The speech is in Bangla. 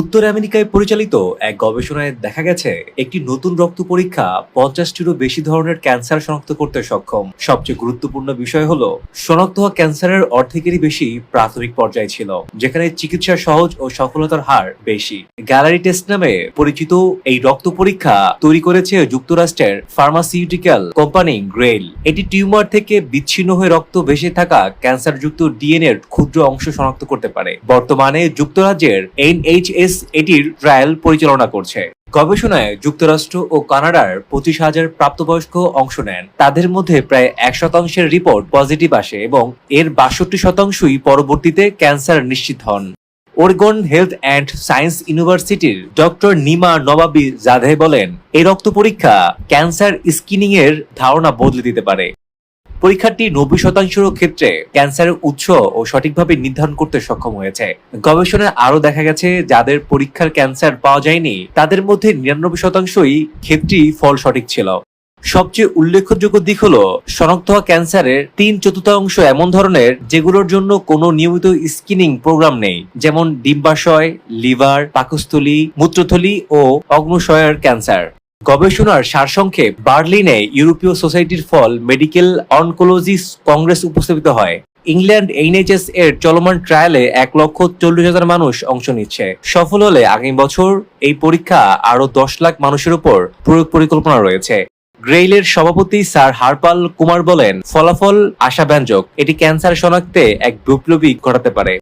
উত্তর আমেরিকায় পরিচালিত এক গবেষণায় দেখা গেছে, একটি নতুন রক্ত পরীক্ষা পঞ্চাশটিরও বেশি ধরনের ক্যান্সার শনাক্ত করতে সক্ষম। সবচেয়ে গুরুত্বপূর্ণ বিষয় হলো, শনাক্ত হওয়া ক্যান্সারের অর্ধেকেরই বেশি প্রাথমিক পর্যায়ে ছিল, যেখানে চিকিৎসা সহজ ও সফলতার হার বেশি। গ্যালারি টেস্ট নামে পরিচিত এই রক্ত পরীক্ষা তৈরি করেছে যুক্তরাষ্ট্রের ফার্মাসিউটিক্যাল কোম্পানি গ্রেল এটি টিউমার থেকে বিচ্ছিন্ন হয়ে রক্ত ভেসে থাকা ক্যান্সারযুক্ত ডিএনএ এর ক্ষুদ্র অংশ শনাক্ত করতে পারে। বর্তমানে যুক্তরাজ্যের এনএইচএস এটির ট্রায়াল পরিচালনা করছে। গবেষণায় যুক্তরাষ্ট্র ও কানাডার পঁচিশ হাজার প্রাপ্তবয়স্ক অংশ নেন। তাদের মধ্যে প্রায় এক শতাংশের রিপোর্ট পজিটিভ আসে এবং এর বাষট্টি শতাংশই পরবর্তীতে ক্যান্সার নিশ্চিত হন। ওরগন হেলথ অ্যান্ড সায়েন্স ইউনিভার্সিটির ডক্টর নিমা নবাবি জাধে বলেন এই রক্ত পরীক্ষা ক্যান্সার স্ক্রিনিং এর ধারণা বদলে দিতে পারে। পরীক্ষাটি নব্বই শতাংশের ক্ষেত্রে ক্যান্সারের উৎস ও সঠিকভাবে নির্ধারণ করতে সক্ষম হয়েছে। গবেষণায় আরও দেখা গেছে, যাদের পরীক্ষার ক্যান্সার পাওয়া যায়নি, তাদের মধ্যে নিরানব্বই শতাংশই ক্ষেত্রেই ফল সঠিক ছিল। সবচেয়ে উল্লেখযোগ্য দিক হলো, শনাক্ত হওয়া ক্যান্সারের তিন চতুর্থাংশ এমন ধরনের, যেগুলোর জন্য কোনো নিয়মিত স্ক্রিনিং প্রোগ্রাম নেই, যেমন ডিম্বাশয়, লিভার, পাকস্থলী, মূত্রথলি ও অগ্নুশয়ের ক্যান্সার। গবেষণার সারসংক্ষেপ বার্লিনে ইউরোপীয় সোসাইটির ফল মেডিকেল অনকোলজিস কংগ্রেস উপস্থাপিত হয়। ইংল্যান্ড এইনএইচএস এর চলমান ট্রায়ালে এক লক্ষ চল্লিশ হাজার মানুষ অংশ নিচ্ছে। সফল হলে আগামী বছর এই পরীক্ষা আরও দশ লাখ মানুষের উপর প্রয়োগ পরিকল্পনা রয়েছে। গ্রেইলের সভাপতি স্যার হারপাল কুমার বলেন, ফলাফল আশাব্যঞ্জক। এটি ক্যান্সার শনাক্তে এক বিপ্লবী ঘটাতে পারে।